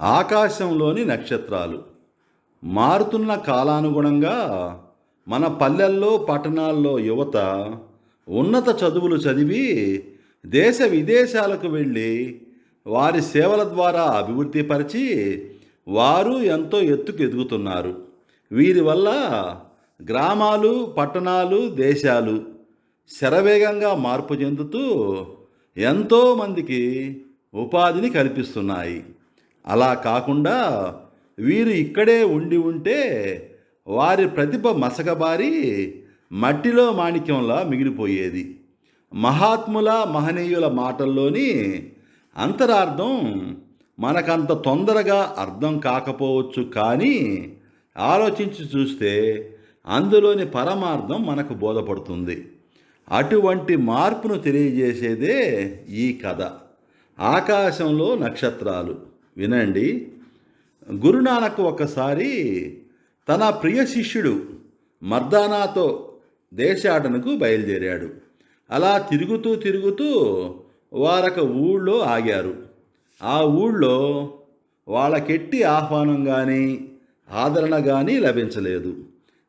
ఆకాశంలోని నక్షత్రాలు. మారుతున్న కాలానుగుణంగా మన పల్లెల్లో పట్టణాల్లో యువత ఉన్నత చదువులు చదివి దేశ విదేశాలకు వెళ్ళి వారి సేవల ద్వారా అభివృద్ధిపరిచి వారు ఎంతో ఎత్తుకు ఎదుగుతున్నారు. వీరి వల్ల గ్రామాలు పట్టణాలు దేశాలు శరవేగంగా మార్పు చెందుతూ ఎంతోమందికి ఉపాధిని కల్పిస్తున్నాయి. అలా కాకుండా వీరు ఇక్కడే ఉండి ఉంటే వారి ప్రతిభ మసకబారి మట్టిలో మాణిక్యంలా మిగిలిపోయేది. మహాత్ముల మహనీయుల మాటల్లోని అంతరార్థం మనకంత తొందరగా అర్థం కాకపోవచ్చు కానీ ఆలోచించి చూస్తే అందులోని పరమార్థం మనకు బోధపడుతుంది. అటువంటి మార్పును తెలియజేసేదే ఈ కథ. ఆకాశంలో నక్షత్రాలు. వినండి. గురునానక్ ఒకసారి తన ప్రియ శిష్యుడు మర్దానాతో దేశాటనకు బయలుదేరాడు. అలా తిరుగుతూ తిరుగుతూ వారొక ఊళ్ళో ఆగారు. ఆ ఊళ్ళో వాళ్ళకెట్టి ఆహ్వానం కానీ ఆదరణ కానీ లభించలేదు.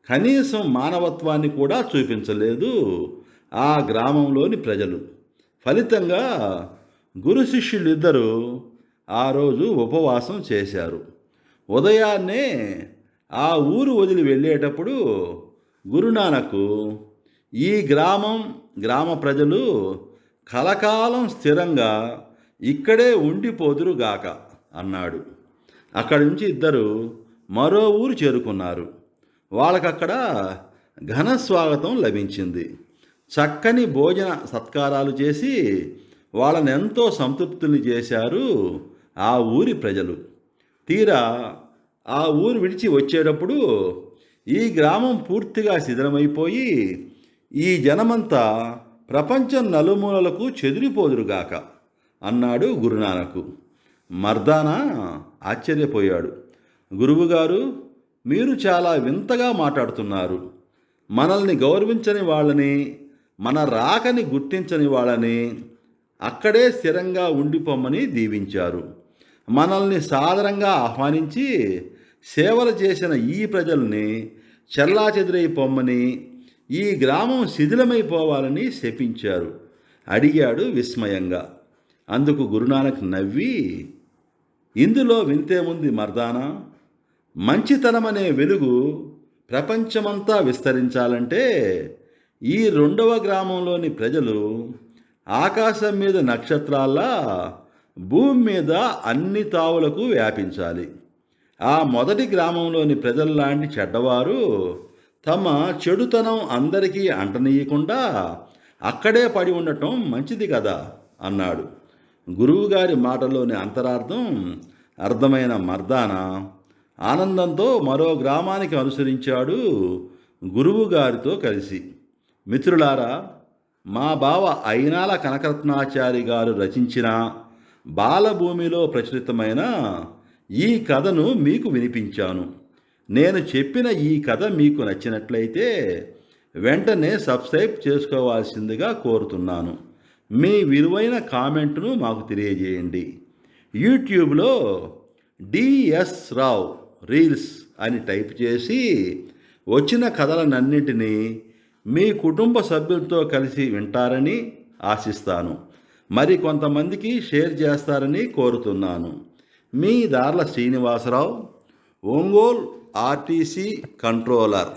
కనీసం మానవత్వాన్ని కూడా చూపించలేదు ఆ గ్రామంలోని ప్రజలు. ఫలితంగా గురు శిష్యులిద్దరూ ఆ రోజు ఉపవాసం చేశారు. ఉదయాన్నే ఆ ఊరు వదిలి వెళ్ళేటప్పుడు గురునానక్ ఈ గ్రామం గ్రామ ప్రజలు కలకాలం స్థిరంగా ఇక్కడే ఉండిపోదురుగాక అన్నాడు. అక్కడి నుంచి ఇద్దరు మరో ఊరు చేరుకున్నారు. వాళ్ళకక్కడ ఘన స్వాగతం లభించింది. చక్కని భోజన సత్కారాలు చేసి వాళ్ళని ఎంతో సంతృప్తిని చేశారు ఆ ఊరి ప్రజలు. తీరా ఆ ఊరు విడిచి వచ్చేటప్పుడు ఈ గ్రామం పూర్తిగా శిథిలమైపోయి ఈ జనమంతా ప్రపంచం నలుమూలలకు చెదిరిపోదురుగాక అన్నాడు గురునానకు. మర్దానా ఆశ్చర్యపోయాడు. గురువుగారు మీరు చాలా వింతగా మాట్లాడుతున్నారు. మనల్ని గౌరవించని వాళ్ళని మన రాకని గుర్తించని వాళ్ళని అక్కడే స్థిరంగా ఉండిపోమ్మని దీవించారు. మనల్ని సాదరంగా ఆహ్వానించి సేవలు చేసిన ఈ ప్రజల్ని చెల్లాచెదురైపోమ్మని ఈ గ్రామం శిథిలమైపోవాలని శపించారు. అడిగాడు విస్మయంగా. అందుకు గురునానక్ నవ్వి ఇందులో వింతేముంది మర్దానా? మంచితనమనే వెలుగు ప్రపంచమంతా విస్తరించాలంటే ఈ రెండవ గ్రామంలోని ప్రజలు ఆకాశం మీద నక్షత్రాల్లా భూమి మీద అన్ని తావులకు వ్యాపించాలి. ఆ మొదటి గ్రామంలోని ప్రజల్లాంటి చెడ్డవారు తమ చెడుతనం అందరికీ అంటనీయకుండా అక్కడే పడి ఉండటం మంచిది కదా అన్నాడు. గురువుగారి మాటలోని అంతరార్థం అర్థమైన మర్దాన? ఆనందంతో మరో గ్రామానికి అనుసరించాడు గురువుగారితో కలిసి. మిత్రులారా మా బావ అయినాల కనకరత్నాచారి గారు రచించిన బాలభూమిలో ప్రచురితమైన ఈ కథను మీకు వినిపించాను. నేను చెప్పిన ఈ కథ మీకు నచ్చినట్లయితే వెంటనే సబ్స్క్రైబ్ చేసుకోవాల్సిందిగా కోరుతున్నాను. మీ విలువైన కామెంట్ను మాకు తెలియజేయండి. యూట్యూబ్లో డిఎస్ రావ్ రీల్స్ అని టైప్ చేసి వచ్చిన కథలనన్నింటినీ మీ కుటుంబ సభ్యులతో కలిసి వింటారని ఆశిస్తాను. మరి కొంతమందికి షేర్ చేస్తారని కోరుతున్నాను. మీ దార్ల శ్రీనివాసరావు ఒంగోల్ ఆర్టీసీ కంట్రోలర్.